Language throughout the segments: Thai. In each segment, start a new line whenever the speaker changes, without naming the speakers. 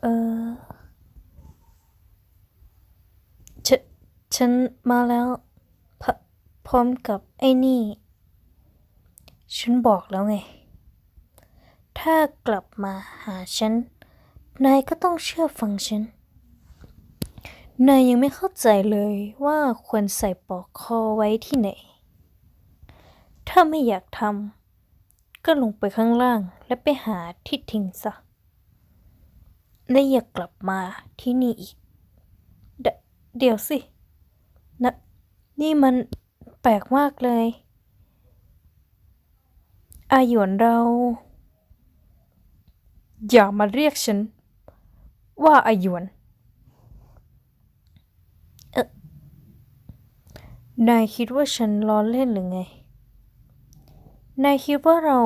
เออฉันฉันมาแล้วพพร้อมกับไอ้นี่ ฉันบอกแล้วไง ถ้ากลับมาหาฉัน นายก็ต้องเชื่อฟังฉัน นายยังไม่เข้าใจเลยว่าควรใส่ปลอกคอไว้ที่ไหน ถ้าไม่อยากทำก็ลงไปข้างล่างและไปหาที่ทิ้งซะ และอย่ากลับมาที่นี่อีกเดเดี๋ยวสินะนี่มันแปลกมากเลย อาหยวนเรา อย่ามาเรียกฉัน ว่าอาหยวนนายคิดว่าฉันล้อเล่นหรือไง นายคิดว่าเรา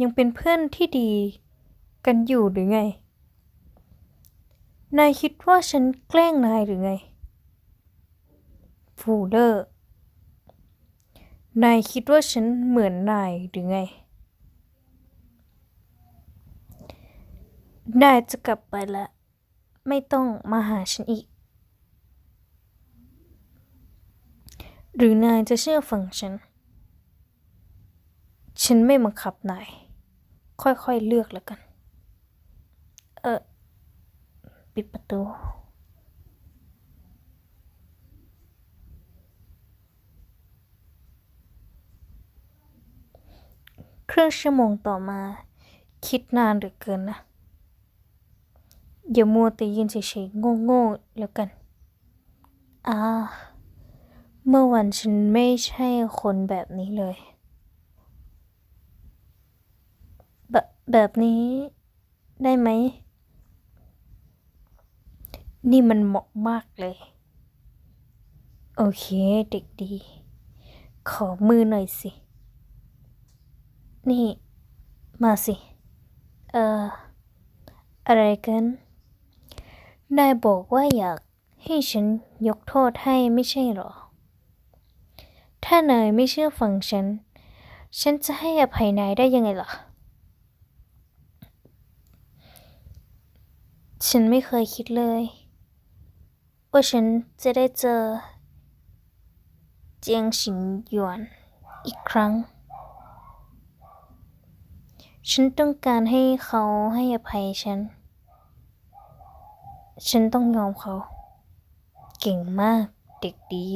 ยังเป็นเพื่อนที่ดีกันอยู่หรือไง นายคิดว่าฉันแกล้งนายหรือไง ฟูเลอร์ นายคิดว่าฉันเหมือนนายหรือไง นายจะกลับไปล้วไม่ต้องมาหาฉันอีก หรือนายจะเชื่อฟังฉัน ฉันไม่บังคับนาย ค่อยๆเลือกแล้วกัน เออ ปิดประตูครึ่งชั่วโมงต่อมา คิดนานเหลือเกินนะ อย่ามัวแต่ยืนเฉยๆโง่ๆแล้วกัน อ่า เมื่อวันฉันไม่ใช่คนแบบนี้เลย แบบแบบนี้ได้ไหม นี่มันเหมาะมากเลย โอเคเด็กดี ขอมือหน่อยสิ นี่ มาสิ เอ่อ อะไรกัน นายบอกว่าอยากให้ฉันยกโทษให้ไม่ใช่หรอ ถ้านายไม่เชื่อฟังฉัน ฉันจะให้อภัยนายได้ยังไงล่ะฉันไม่เคยคิดเลย ว่าฉันจะได้เจอ เจียงฉิงหยวนอีกครั้ง ฉันต้องการให้เขาให้อภัยฉัน ฉันต้องยอมเขา เก่งมากเด็กดี